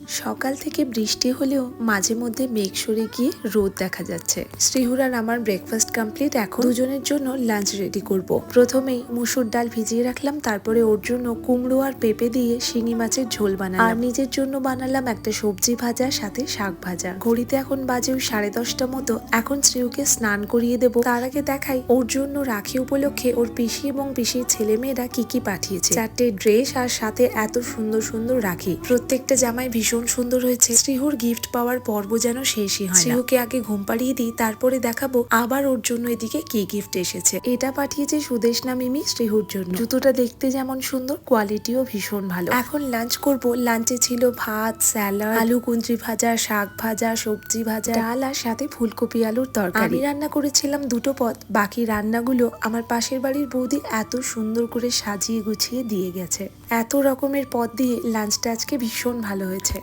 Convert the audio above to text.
সকাল থেকে বৃষ্টি হলেও মাঝে মধ্যে মেঘ সরে গিয়ে রোদ দেখা যাচ্ছে। শ্রীহুরার আমার ব্রেকফাস্ট কমপ্লিট এখন দুজনের জন্য লাঞ্চ রেডি করব। প্রথমেই মুসুর ডাল ভিজিয়ে রাখলাম, তারপরে ওর জন্য কুমড়ো আর পেঁপে দিয়ে শিঙি মাছের ঝোল বানালাম। আর নিজের জন্য বানালাম একটা সবজি ভাজা, সাথে শাক ভাজা। ঘড়িতে এখন বাজে ওই সাড়ে দশটা মতো। এখন শ্রীহুকে স্নান করিয়ে দেব। তার আগে দেখাই ওর জন্য রাখি উপলক্ষে ওর পিসি এবং পিসির ছেলে মেয়েরা কি কি পাঠিয়েছে। চারটে ড্রেস আর সাথে এত সুন্দর সুন্দর রাখি। প্রত্যেকটা জামাই ভীষণ সুন্দর হয়েছে। শ্রীহুর গিফট পাওয়ার পর্ব যেন শেষই হয় শ্রীহুকে আগে ঘুম পাড়িয়ে দিই, তারপরে দেখাবো আবার ওর জন্য এদিকে কি গিফট এসেছে। এটা পাঠিয়েছে সুদেশনা মিমি শ্রীহুর জন্য। জুতোটা দেখতে যেমন সুন্দর কোয়ালিটিও ভীষণ ভালো। এখন লাঞ্চ করব। লাঞ্চে ছিল ভাত স্যালাড আলু কুঞ্চি ভাজা, শাক ভাজা, সবজি ভাজা, ডাল আর সাথে ফুলকপি আলুর তরকারি। আমি রান্না করেছিলাম দুটো পদ। বাকি রান্নাগুলো আমার পাশের বাড়ির বৌদি এত সুন্দর করে সাজিয়ে গুছিয়ে দিয়ে গেছে। এত রকমের পদ দিয়ে লাঞ্চটা আজকে ভীষণ ভালো হয়েছে।